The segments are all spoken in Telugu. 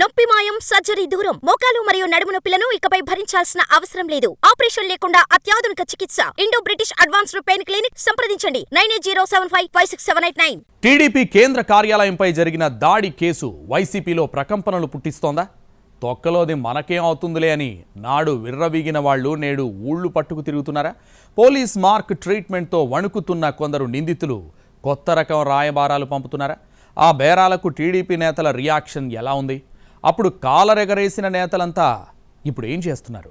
నొప్పి మాయం సర్జరీ దూరం. మోకాలు మరియు నడుము నొప్పులను ఇకపై భరించాల్సిన అవసరం లేదు. ఆపరేషన్ లేకుండా అత్యాధునిక చికిత్స. Indo British advanced pain clinic సంప్రదించండి. Nine eight zero seven five five six seven eight nine. TDP కేంద్ర కార్యాలయంపై జరిగిన దాడి కేసు వైసీపీలో ప్రకంపనలు పుట్టిస్తోందా? తొక్కలోది మనకేం అవుతుందిలే అని నాడు విర్రవీగిన వాళ్ళు నేడు ఊళ్ళు పట్టుకు తిరుగుతున్నారా? పోలీస్ మార్క్ ట్రీట్మెంట్తో వణుకుతున్న కొందరు నిందితులు కొత్త రకం రాయబారాలు పంపుతున్నారా? ఆ బేరాలకు టీడీపీ నేతల రియాక్షన్ ఎలా ఉంది? అప్పుడు కాలరెగరేసిన నేతలంతా ఇప్పుడు ఏం చేస్తున్నారు?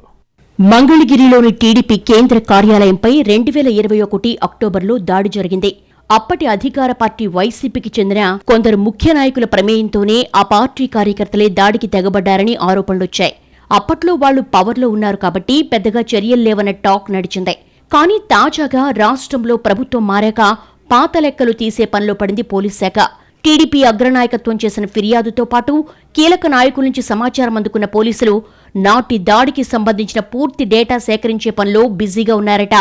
మంగళగిరిలోని టీడీపీ కేంద్ర కార్యాలయంపై రెండు వేల ఇరవై ఒకటి అక్టోబర్లో దాడి జరిగింది. అప్పటి అధికార పార్టీ వైసీపీకి చెందిన కొందరు ముఖ్య నాయకుల ప్రమేయంతోనే ఆ పార్టీ కార్యకర్తలే దాడికి తెగబడ్డారని ఆరోపణలొచ్చాయి అప్పట్లో వాళ్ళు పవర్లో ఉన్నారు కాబట్టి పెద్దగా చర్యలు లేవన్న టాక్ నడిచింది. కానీ తాజాగా రాష్ట్రంలో ప్రభుత్వం మారాక పాత లెక్కలు తీసే పనిలో పడింది పోలీస్ శాఖ. టీడీపీ అగ్రనాయకత్వం చేసిన ఫిర్యాదుతో పాటు కీలక నాయకుల నుంచి సమాచారం అందుకున్న పోలీసులు నాటి దాడికి సంబంధించిన పూర్తి డేటా సేకరించే పనిలో బిజీగా ఉన్నారట.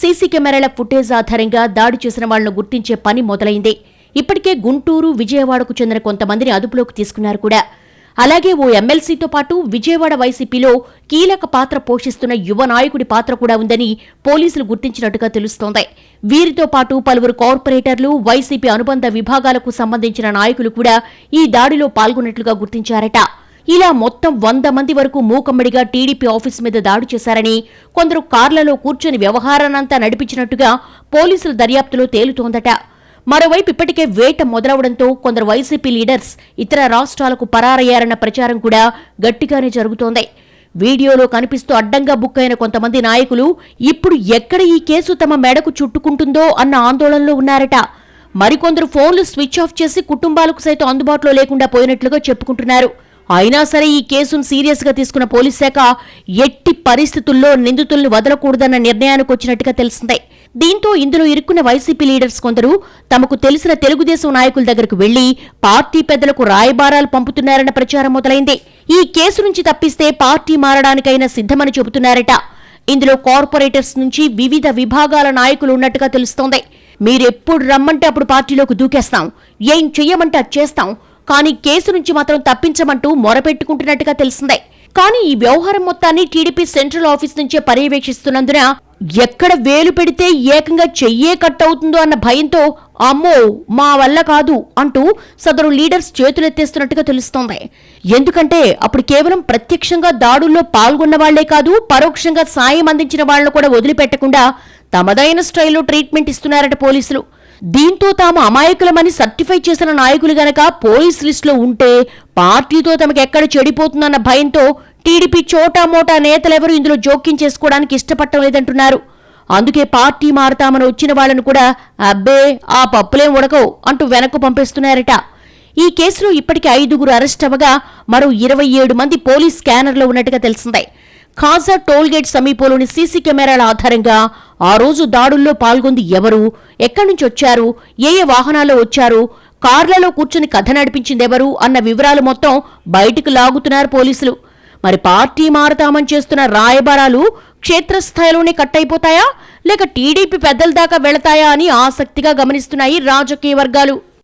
సీసీ కెమెరాల ఫుటేజ్ ఆధారంగా దాడి చేసిన వాళ్ళను గుర్తించే పని మొదలైంది. ఇప్పటికే గుంటూరు విజయవాడకు చెందిన కొంతమందిని అదుపులోకి తీసుకున్నారు కూడా. అలాగే ఓ ఎమ్మెల్సీతో పాటు విజయవాడ వైసీపీలో కీలక పాత్ర పోషిస్తున్న యువ నాయకుడి పాత్ర కూడా ఉందని పోలీసులు గుర్తించినట్టుగా తెలుస్తోంది. వీరితో పాటు పలువురు కార్పొరేటర్లు వైసీపీ అనుబంధ విభాగాలకు సంబంధించిన నాయకులు కూడా ఈ దాడిలో పాల్గొన్నట్లుగా గుర్తించారట. ఇలా మొత్తం వంద మంది వరకు మూకమ్మడిగా టీడీపీ ఆఫీస్ మీద దాడి చేశారని కొందరు కార్లలో కూర్చొని వ్యవహారానంతా నడిపించినట్టుగా పోలీసుల దర్యాప్తులో తేలుతోందట. మరోవైపు ఇప్పటికే వేట మొదలవడంతో కొందరు వైసీపీ లీడర్స్ ఇతర రాష్ట్రాలకు పరారయ్యారన్న ప్రచారం కూడా గట్టిగానే జరుగుతోంది. వీడియోలో కనిపిస్తూ అడ్డంగా బుక్ అయిన కొంతమంది నాయకులు ఇప్పుడు ఎక్కడ ఈ కేసు తమ మెడకు చుట్టుకుంటుందో అన్న ఆందోళనలో ఉన్నారట. మరికొందరు ఫోన్లు స్విచ్ ఆఫ్ చేసి కుటుంబాలకు సైతం అందుబాటులో లేకుండా పోయినట్లుగా చెప్పుకుంటున్నారు. అయినా సరే ఈ కేసును సీరియస్గా తీసుకున్న పోలీస్ శాఖ ఎట్టి పరిస్థితుల్లో నిందితుల్ని వదలకూడదన్న నిర్ణయానికి వచ్చినట్టుగా తెలిసిందే దీంతో ఇందులో ఇరుక్కున్న వైసీపీ లీడర్స్ కొందరు తమకు తెలిసిన తెలుగుదేశం నాయకుల దగ్గరకు వెళ్ళి పార్టీ పెద్దలకు రాయబారాలు పంపుతున్నారన్న ప్రచారం మొదలైంది. ఈ కేసు నుంచి తప్పిస్తే పార్టీ మారడానికైనా సిద్ధమని చెబుతున్నారట. ఇందులో కార్పొరేటర్స్ నుంచి వివిధ విభాగాల నాయకులు ఉన్నట్టుగా తెలుస్తోంది. మీరెప్పుడు రమ్మంటే అప్పుడు పార్టీలోకి దూకేస్తాం. ఏం చెయ్యమంటే అది చేస్తాం. కానీ కేసు నుంచి మాత్రం తప్పించమంటూ మొరపెట్టుకుంటున్నట్టుగా తెలిసిందే కానీ ఈ వ్యవహారం మొత్తాన్ని టీడీపీ సెంట్రల్ ఆఫీస్ నుంచే పర్యవేక్షిస్తున్నందున ఎక్కడ వేలు పెడితే ఏకంగా చెయ్యే కట్ అవుతుందో అన్న భయంతో అమ్మో మా వల్ల కాదు అంటూ సదరు లీడర్స్ చేతులెత్తేస్తున్నట్టుగా తెలుస్తోంది. ఎందుకంటే అప్పుడు కేవలం ప్రత్యక్షంగా దాడుల్లో పాల్గొన్న వాళ్ళే కాదు పరోక్షంగా సాయం అందించిన వాళ్ళను కూడా వదిలిపెట్టకుండా తమదైన స్టైల్లో ట్రీట్మెంట్ ఇస్తున్నారట పోలీసులు. దీంతో తాము అమాయకులమని సర్టిఫై చేసిన నాయకులు గనక పోలీస్ లిస్టులో ఉంటే పార్టీతో తమకు ఎక్కడ చెడిపోతుందన్న భయంతో టీడీపీ చోటా మోటా నేతలెవరూ ఇందులో జోక్యం చేసుకోవడానికి ఇష్టపడటం లేదంటున్నారు. అందుకే పార్టీ మారతామని వచ్చిన వాళ్ళను కూడా అబ్బే ఆ పప్పులేం ఉడకవు అంటూ వెనక్కు పంపిస్తున్నారట. ఈ కేసులో ఇప్పటికే ఐదుగురు అరెస్ట్ అవ్వగా మరో ఇరవై ఏడు మంది పోలీస్ స్కానర్లో ఉన్నట్టుగా తెలిసిందే. ఖాజా టోల్గేట్ సమీపంలోని సీసీ కెమెరాల ఆధారంగా ఆ రోజు దాడుల్లో పాల్గొంది ఎవరు? ఎక్కడి నుంచి వచ్చారు? ఏ ఏ వాహనాల్లో వచ్చారు? కార్లలో కూర్చుని కథ నడిపించిందెవరు అన్న వివరాలు మొత్తం బయటికి లాగుతున్నారు పోలీసులు. మరి పార్టీ మారతామని చేస్తున్న రాయబారాలు క్షేత్రస్థాయిలోనే కట్టయిపోతాయా? లేక టీడీపీ పెద్దల దాకా వెళతాయా అని ఆసక్తిగా గమనిస్తున్నాయి రాజకీయ వర్గాలు.